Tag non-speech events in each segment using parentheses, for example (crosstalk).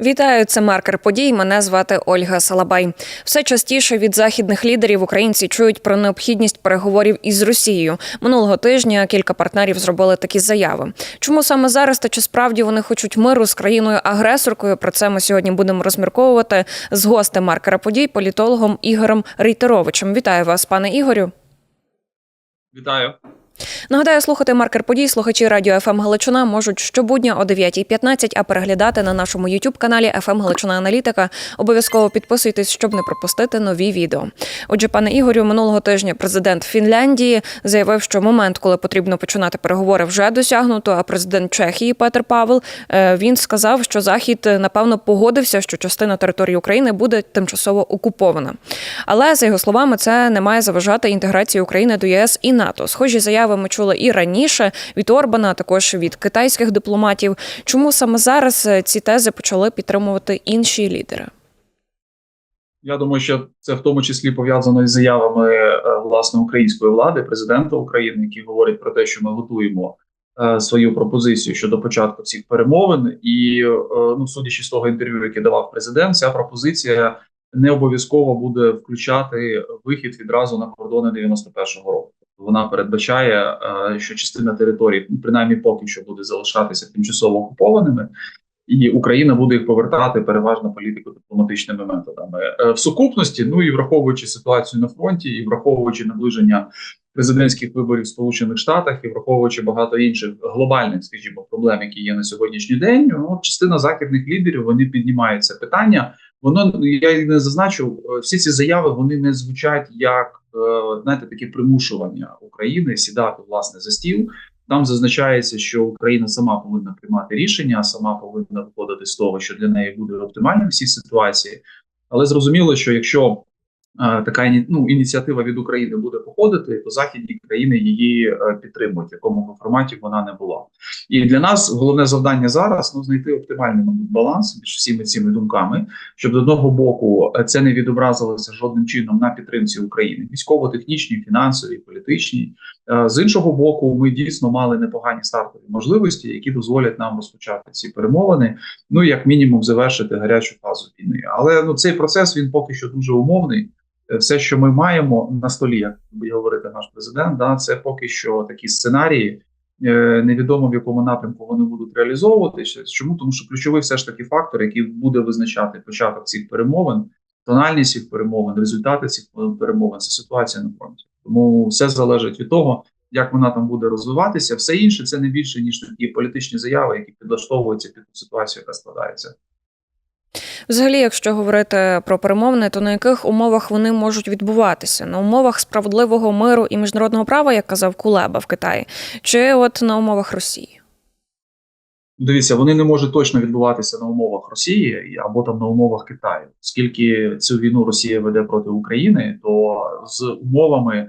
Вітаю, це маркер подій. Мене звати Ольга Салабай. Все частіше від західних лідерів українці чують про необхідність переговорів із Росією. Минулого тижня кілька партнерів зробили такі заяви. Чому саме зараз та чи справді вони хочуть миру з країною агресоркою? Про це ми сьогодні будемо розмірковувати з гостем маркера подій, політологом Ігорем Рейтеровичем. Вітаю вас, пане Ігорю. Вітаю. Нагадаю, слухати маркер подій слухачі радіо ФМ Галичина можуть щобудня о 9.15, а переглядати на нашому youtube каналі ФМ Галичина Аналітика. Обов'язково підписуйтесь, щоб не пропустити нові відео. Отже, пане Ігорю, минулого тижня президент Фінляндії заявив, що момент, коли потрібно починати переговори, вже досягнуто. А президент Чехії Петер Павел е, він сказав, що Захід напевно погодився, що частина території України буде тимчасово окупована. Але за його словами, це не має заважати інтеграції України до ЄС і НАТО. Схожі заяви ми чули і раніше від Орбана, а також від китайських дипломатів. Чому саме зараз е, ці тези почали підтримувати інші лідери? Я думаю, що це в тому числі пов'язано із заявами е, власне української влади, президента України, які говорять про те, що ми готуємо е, свою пропозицію щодо початку цих перемовин. І ну, судячи з того інтерв'ю, яке давав президент, ця пропозиція не обов'язково буде включати вихід відразу на кордони 91-го року. Вона передбачає, е, що частина територій, ну, принаймні поки що, буде залишатися тимчасово окупованими, і Україна буде їх повертати переважно політико-дипломатичними методами Е, в сукупності. Ну і враховуючи ситуацію на фронті, і враховуючи наближення президентських виборів в Сполучених Штатах, і враховуючи багато інших глобальних, скажімо, проблем, які є на сьогоднішній день, ну, частина західних лідерів вони піднімають це питання. Воно я і не зазначив, е, всі ці заяви вони не звучать як е, знаєте, таке примушування України сідати власне за стіл. Там зазначається, що Україна сама повинна приймати рішення, сама повинна виходити з того, що для неї буде оптимальним в цій ситуації. Але зрозуміло, що якщо така ну, ініціатива від України буде походити, то західні країни її е, підтримують, в якому форматі вона не була. І для нас головне завдання зараз ну знайти оптимальний мабуть, баланс між всіми цими думками, щоб з одного боку е, це не відобразилося жодним чином на підтримці України, військово-технічній, фінансовій, політичній. Е, З іншого боку, ми дійсно мали непогані стартові можливості, які дозволять нам розпочати ці перемовини. Ну як мінімум, завершити гарячу фазу війни. Але ну цей процес він поки що дуже умовний. Все, що ми маємо на столі, як буде говорити наш президент, да, це поки що такі сценарії. Е, Невідомо в якому напрямку вони будуть реалізовуватися. Чому тому, що ключовий все ж таки фактор, який буде визначати початок цих перемовин, тональність цих перемовин, результати цих перемовин це ситуація на фронті. Тому все залежить від того, як вона там буде розвиватися. Все інше це не більше ніж такі політичні заяви, які підлаштовуються під ту ситуацію, яка складається. Взагалі, якщо говорити про перемовини, то на яких умовах вони можуть відбуватися? На умовах справедливого миру і міжнародного права, як казав Кулеба в Китаї, чи от на умовах Росії? Дивіться, вони не можуть точно відбуватися на умовах Росії або там на умовах Китаю, оскільки цю війну Росія веде проти України, то з умовами е,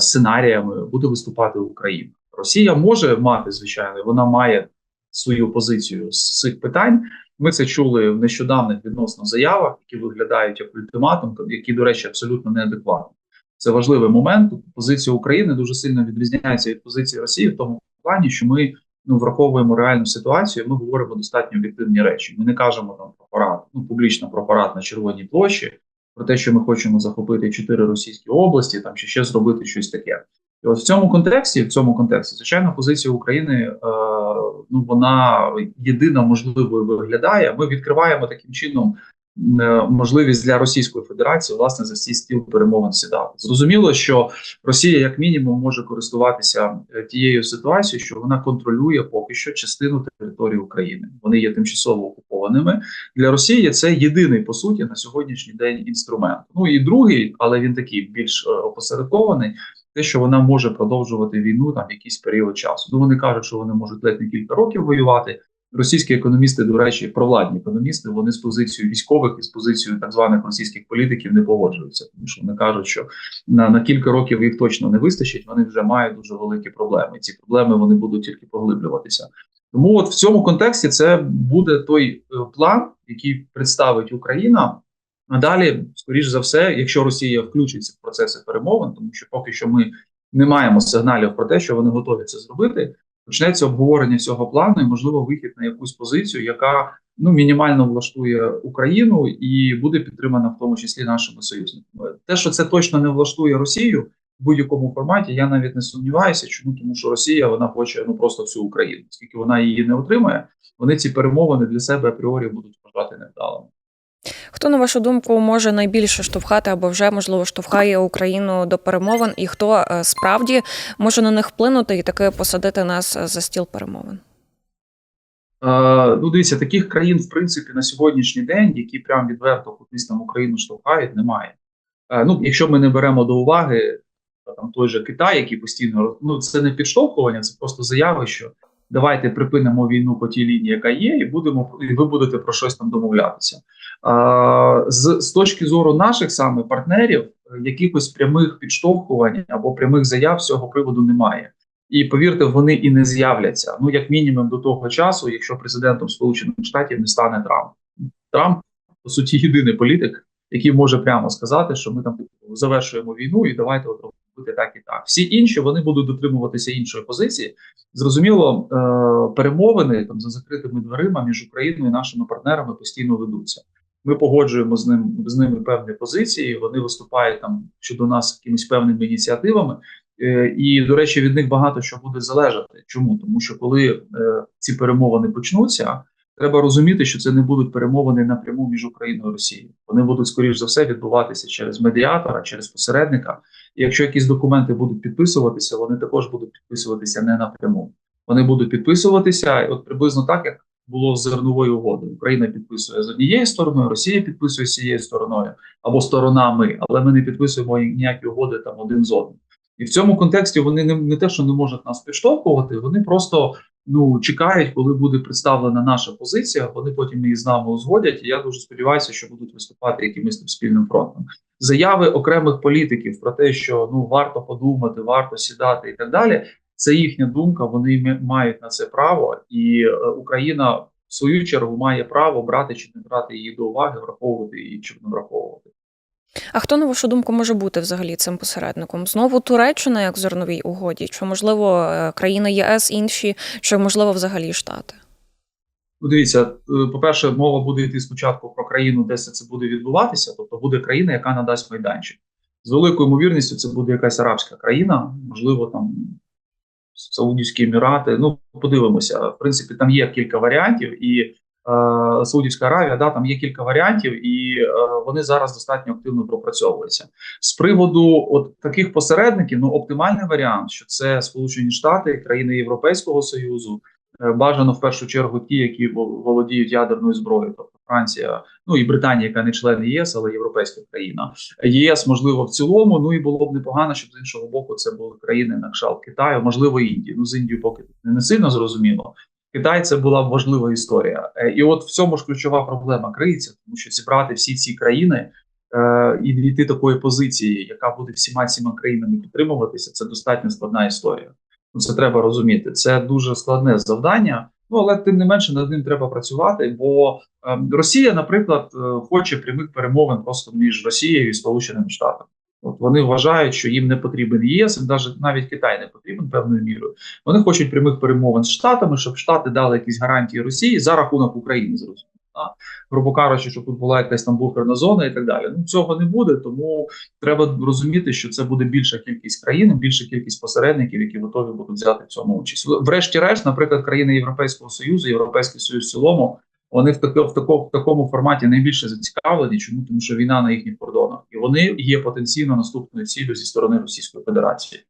сценаріями буде виступати Україна. Росія може мати звичайно, вона має свою позицію з цих питань. Ми це чули в нещодавних відносно заявах, які виглядають як ультиматум, які, до речі, абсолютно неадекватні. Це важливий момент. Позиція України дуже сильно відрізняється від позиції Росії в тому плані, що ми ну враховуємо реальну ситуацію. Ми говоримо достатньо об'єктивні речі. Ми не кажемо там про парад, ну публічно про парад на червоній площі, про те, що ми хочемо захопити чотири російські області, там чи ще зробити щось таке. І от в цьому контексті, в цьому контексті, звичайно, позиція України е, ну вона єдина можливою виглядає. Ми відкриваємо таким чином е, можливість для Російської Федерації власне за всі стіл перемовин сідати. Зрозуміло, що Росія, як мінімум, може користуватися е, тією ситуацією, що вона контролює поки що частину території України. Вони є тимчасово окупованими. Для Росії це єдиний по суті на сьогоднішній день інструмент. Ну і другий, але він такий більш е, опосередкований. Те, що вона може продовжувати війну там якийсь період часу. Ну вони кажуть, що вони можуть ледь не кілька років воювати. Російські економісти, до речі, провладні економісти, вони з позицією військових і з позицією так званих російських політиків не погоджуються, тому що вони кажуть, що на, на кілька років їх точно не вистачить. Вони вже мають дуже великі проблеми. Ці проблеми вони будуть тільки поглиблюватися. Тому, от в цьому контексті, це буде той е, план, який представить Україна. А далі, скоріш за все, якщо Росія включиться в процеси перемовин, тому що поки що ми не маємо сигналів про те, що вони готові це зробити. Почнеться обговорення цього плану і можливо вихід на якусь позицію, яка ну мінімально влаштує Україну і буде підтримана в тому числі нашими союзниками. Те, що це точно не влаштує Росію в будь-якому форматі, я навіть не сумніваюся. Чому тому, що Росія вона хоче ну просто всю Україну, оскільки вона її не отримає, вони ці перемовини для себе апріорі будуть вважати невдалими. Хто, на вашу думку, може найбільше штовхати або вже можливо штовхає Україну до перемовин, і хто е, справді може на них вплинути і таки посадити нас за стіл перемовин? Е, ну, дивіться, таких країн, в принципі, на сьогоднішній день, які прям відверто кудись там Україну штовхають, немає. Е, ну, якщо ми не беремо до уваги е, там той же Китай, який постійно ну це не підштовхування, це просто заяви, що давайте припинимо війну по тій лінії, яка є, і будемо і ви будете про щось там домовлятися. Е, з, з точки зору наших саме партнерів, якихось прямих підштовхувань або прямих заяв з цього приводу немає. І повірте, вони і не з'являться. Ну як мінімум до того часу, якщо президентом Сполучених Штатів не стане Трамп. Трамп по суті єдиний політик, який може прямо сказати, що ми там типу, завершуємо війну, і давайте от робити так і так. Всі інші вони будуть дотримуватися іншої позиції. Зрозуміло, е- перемовини там за закритими дверима між Україною і нашими партнерами постійно ведуться. Ми погоджуємо з ним з ними певні позиції. Вони виступають там щодо нас якимись певними ініціативами. Е, І до речі, від них багато що буде залежати. Чому тому, що коли е, ці перемовини почнуться, треба розуміти, що це не будуть перемовини напряму між Україною і Росією. Вони будуть скоріш за все відбуватися через медіатора, через посередника. Якщо якісь документи будуть підписуватися, вони також будуть підписуватися не напряму. Вони будуть підписуватися, от приблизно так, як було з зерновою угодою. Україна підписує з однією стороною, Росія підписує з цією стороною або сторонами, але ми не підписуємо ніякі угоди там один з одним. І в цьому контексті вони не, не те, що не можуть нас підштовхувати, вони просто ну чекають, коли буде представлена наша позиція. Вони потім її з нами узгодять. І я дуже сподіваюся, що будуть виступати якимось там спільним фронтом. Заяви окремих політиків про те, що ну варто подумати, варто сідати і так далі. Це їхня думка. Вони мають на це право, і е, Україна в свою чергу має право брати чи не брати її до уваги, враховувати її чи не враховувати. А хто, на вашу думку, може бути взагалі цим посередником? Знову Туреччина, як в зерновій угоді, чи можливо е, країни ЄС інші, чи можливо взагалі Штати? Ну, дивіться, е, по-перше, мова буде йти спочатку про країну, де це буде відбуватися, тобто буде країна, яка надасть майданчик. З великою ймовірністю це буде якась арабська країна, можливо, там Саудівські Емірати. Ну, подивимося. В принципі, там є кілька варіантів, і Саудівська Аравія, да, там є кілька варіантів, і е, вони зараз достатньо активно пропрацьовуються. З приводу от таких посередників, ну оптимальний варіант, що це Сполучені Штати, країни Європейського Союзу. Е, Бажано в першу чергу ті, які володіють ядерною зброєю, тобто Франція, ну і Британія, яка не член ЄС, але європейська країна. ЄС можливо в цілому. Ну і було б непогано, щоб з іншого боку це були країни на кшалт Китаю, можливо, Індії. Ну з Індією поки не сильно зрозуміло. Китай це була важлива історія, Е, і от в цьому ж ключова проблема криється, тому що зібрати всі ці країни е, і дійти такої позиції, яка буде всіма цими країнами підтримуватися, це достатньо складна історія. Ну, це треба розуміти. Це дуже складне завдання. Ну але тим не менше над ним треба працювати. Бо е, Росія, наприклад, е, хоче прямих перемовин просто між Росією і Сполученими Штатами. От вони вважають, що їм не потрібен ЄС, навіть навіть Китай не потрібен певною мірою. Вони хочуть прямих перемовин з Штатами, щоб Штати дали якісь гарантії Росії за рахунок України. Зрозуміло. Грубо кажучи, що тут була якась там буферна зона і так далі. Ну цього не буде, тому треба розуміти, що це буде більша кількість країн, більша кількість посередників, які готові будуть взяти в цьому участь. Врешті-решт, наприклад, країни Європейського союзу, Європейський Союз в цілому, вони в тако, в такому в такому форматі найбільше зацікавлені. Чому тому, що війна на їхніх кордонах, і вони є потенційно наступною ціллю зі сторони Російської Федерації.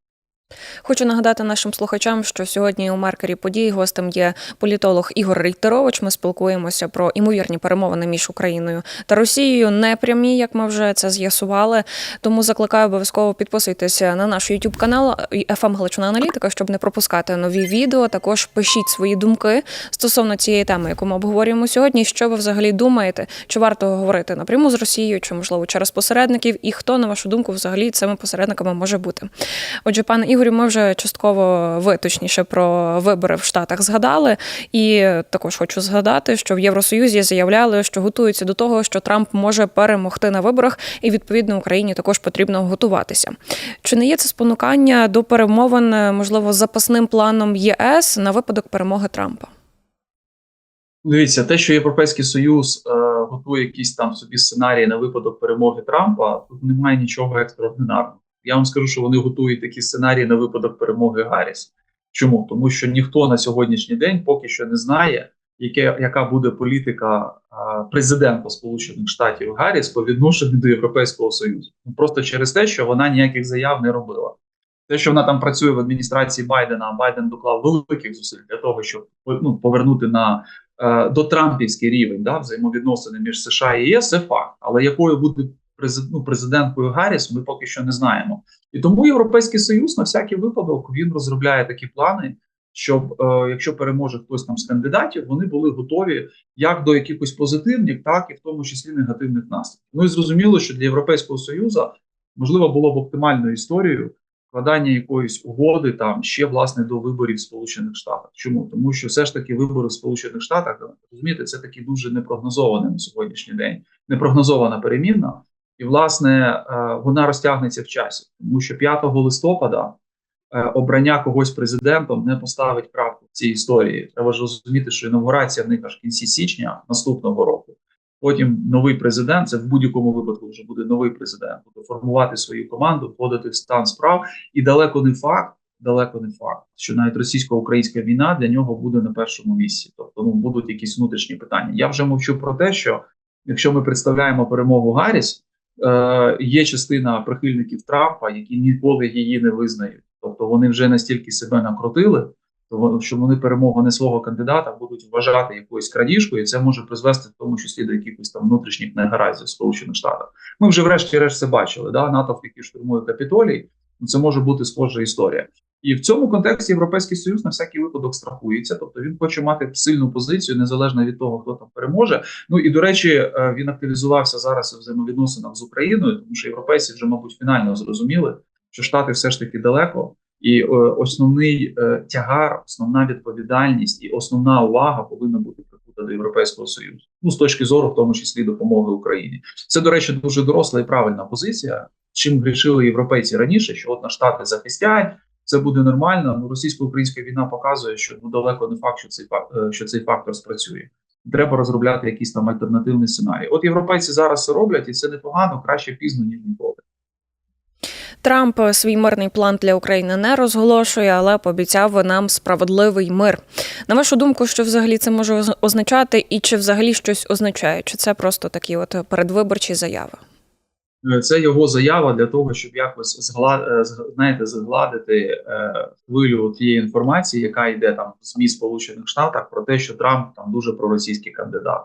Хочу нагадати нашим слухачам, що сьогодні у маркері подій гостем є політолог Ігор Рейтерович. Ми спілкуємося про імовірні перемовини між Україною та Росією. Не прямі, як ми вже це з'ясували. Тому закликаю обов'язково підписуйтеся на наш YouTube канал «ФМ Галичина Аналітика, щоб не пропускати нові відео. Також пишіть свої думки стосовно цієї теми, яку ми обговорюємо сьогодні. Що ви взагалі думаєте? Чи варто говорити напряму з Росією, чи можливо через посередників? І хто на вашу думку взагалі цими посередниками може бути? Отже, пане Ігорю, ми вже частково ви точніше про вибори в Штатах згадали. І також хочу згадати, що в Євросоюзі заявляли, що готуються до того, що Трамп може перемогти на виборах, і відповідно Україні також потрібно готуватися. Чи не є це спонукання до перемовин, можливо, запасним планом ЄС на випадок перемоги Трампа? Дивіться, те, що Європейський Союз е, готує якісь там собі сценарії на випадок перемоги Трампа, тут немає нічого екстраординарного. Я вам скажу, що вони готують такі сценарії на випадок перемоги Гарріс. Чому? Тому що ніхто на сьогоднішній день поки що не знає, яке, яка буде політика е, президента Сполучених Штатів Гарріс по відношенню до Європейського Союзу. Ну, Просто через те, що вона ніяких заяв не робила. Те, що вона там працює в адміністрації Байдена, а Байден доклав великих зусиль для того, щоб ну, повернути на е, до Трампівський рівень да, взаємовідносини між США і ЄС, це факт. Але якою буде ну, президенткою Гарріс, ми поки що не знаємо. І тому Європейський Союз на всякий випадок він розробляє такі плани, щоб е, якщо переможе хтось там з кандидатів, вони були готові як до якихось позитивних, так і в тому числі негативних наслідків. Ну і зрозуміло, що для Європейського Союзу можливо було б оптимальною історією вкладання якоїсь угоди там ще власне до виборів в Сполучених Штатах. Чому тому, що все ж таки вибори в Сполучених Штатах розумієте, це таки дуже непрогнозоване на сьогоднішній день, непрогнозована перемінна, і власне е, вона розтягнеться в часі, тому що 5 листопада е, обрання когось президентом не поставить крапку в цій історії. Треба ж розуміти, що інаугурація в них аж в кінці січня наступного року. Потім новий президент, це в будь-якому випадку вже буде новий президент, буде формувати свою команду, входити в стан справ, і далеко не факт, далеко не факт, що навіть російсько-українська війна для нього буде на першому місці. Тобто, ну будуть якісь внутрішні питання. Я вже мовчу про те, що якщо ми представляємо перемогу Гарріс, е, є частина прихильників Трампа, які ніколи її не визнають. Тобто вони вже настільки себе накрутили що вони перемогу не свого кандидата будуть вважати якоюсь крадіжкою, і це може призвести в тому числі до якихось там внутрішніх негараздів Сполучених Штатах. Ми вже врешті-решт це бачили. Да, НАТО, який штурмує капітолій, це може бути схожа історія. І в цьому контексті Європейський Союз на всякий випадок страхується, тобто він хоче мати сильну позицію незалежно від того, хто там переможе. Ну і до речі, е, він активізувався зараз у взаємовідносинах з Україною, тому що європейці вже, мабуть, фінально зрозуміли, що штати все ж таки далеко. І е, основний е, тягар, основна відповідальність і основна увага повинна бути прикута до європейського союзу. Ну з точки зору, в тому числі допомоги Україні. Це до речі, дуже доросла і правильна позиція. Чим грішили європейці раніше, що от на штати захистять, це буде нормально. Ну російсько-українська війна показує, що ну далеко не факт, що цей факт, що цей фактор спрацює. Треба розробляти якийсь там альтернативний сценарій. От європейці зараз це роблять, і це непогано, краще пізно ніж ніколи. Трамп свій мирний план для України не розголошує, але пообіцяв нам справедливий мир. На вашу думку, що взагалі це може означати, і чи взагалі щось означає? Чи це просто такі от передвиборчі заяви? Це його заява для того, щоб якось зглад... знаєте, згладити е, хвилю тієї інформації, яка йде там в ЗМІ Сполучених Штатах, про те, що Трамп там дуже проросійський кандидат.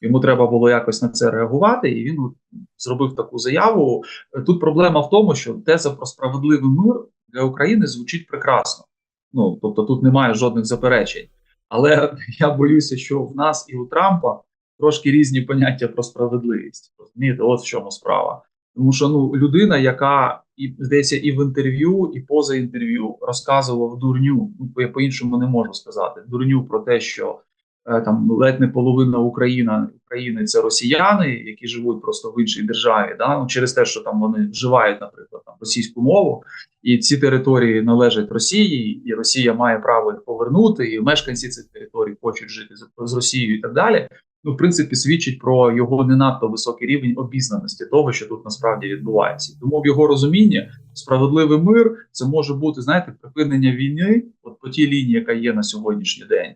Йому треба було якось на це реагувати, і він зробив таку заяву. Тут проблема в тому, що теза про справедливий мир для України звучить прекрасно. Ну тобто, тут немає жодних заперечень. Але (laughs) я боюся, що в нас і у Трампа трошки різні поняття про справедливість. Розумієте, от в чому справа. Тому що ну людина, яка і здається, і в інтерв'ю, і поза інтерв'ю розказував дурню. Ну я по іншому не можу сказати дурню про те, що там ледь не половина Україна України це росіяни, які живуть просто в іншій державі, да ну через те, що там вони вживають, наприклад, там російську мову, і ці території належать Росії, і Росія має право їх повернути, і мешканці цих територій хочуть жити з Росією і так далі. Ну, в принципі, свідчить про його не надто високий рівень обізнаності того, що тут насправді відбувається. Тому в його розумінні справедливий мир це може бути знаєте припинення війни, от по тій лінії, яка є на сьогоднішній день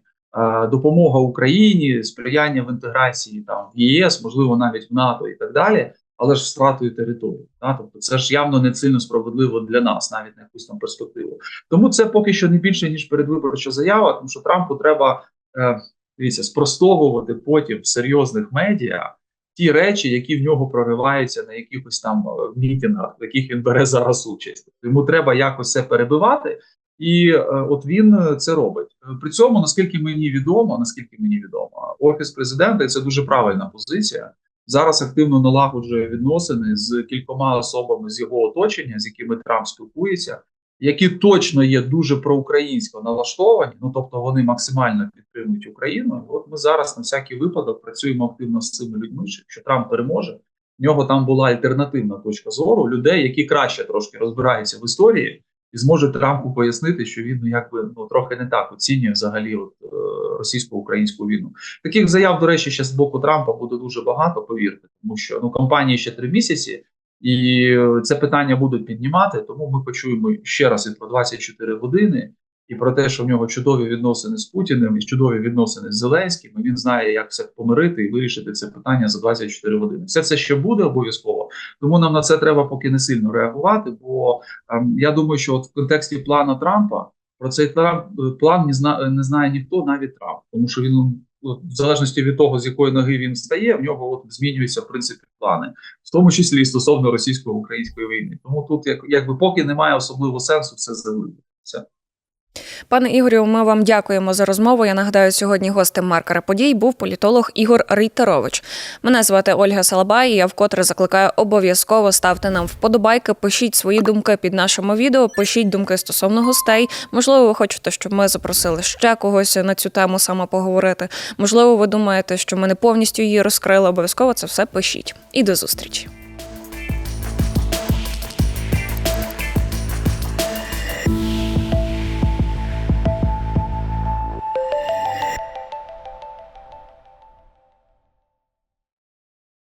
допомога Україні, сприяння в інтеграції там в ЄС, можливо, навіть в НАТО і так далі, але ж втратою території. Да? Тобто, це ж явно не сильно справедливо для нас, навіть на якусь там перспективу. Тому це поки що не більше ніж передвиборча заява, тому що Трампу треба е, дивіться, спростовувати потім в серйозних медіа. Ті речі, які в нього прориваються на якихось там мітингах, в яких він бере зараз участь, йому треба якось це перебивати, і е, от він це робить. При цьому, наскільки мені відомо, наскільки мені відомо, офіс президента і це дуже правильна позиція. Зараз активно налагоджує відносини з кількома особами з його оточення, з якими Трамп спілкується, які точно є дуже проукраїнсько налаштовані. Ну тобто вони максимально підтримують Україну. От ми зараз на всякий випадок працюємо активно з цими людьми. що Трамп переможе, в нього там була альтернативна точка зору людей, які краще трошки розбираються в історії і зможе Трампу пояснити, що він ну якби ну трохи не так оцінює взагалі от е, російсько-українську війну. Таких заяв, до речі, ще з боку Трампа буде дуже багато. Повірте, тому що ну кампанії ще три місяці, і е, це питання будуть піднімати. Тому ми почуємо ще раз і про 24 години. І про те, що в нього чудові відносини з Путіним і чудові відносини з Зеленським. Він знає, як все помирити і вирішити це питання за 24 години. Все це ще буде обов'язково. Тому нам на це треба поки не сильно реагувати. Бо ем, я думаю, що от в контексті плану Трампа про цей план не знає, не знає ніхто, навіть Трамп, тому що він ну, от, в залежності від того, з якої ноги він стає, в нього от змінюються в принципі плани, в тому числі і стосовно російсько-української війни. Тому тут як якби поки немає особливого сенсу все завидити. Пане Ігорю, ми вам дякуємо за розмову. Я нагадаю, сьогодні гостем маркера подій був політолог Ігор Рейтерович. Мене звати Ольга Салабай. і Я вкотре закликаю обов'язково ставте нам вподобайки, пишіть свої думки під нашими відео, пишіть думки стосовно гостей. Можливо, ви хочете, щоб ми запросили ще когось на цю тему саме поговорити. Можливо, ви думаєте, що ми не повністю її розкрили. Обов'язково це все пишіть. І до зустрічі.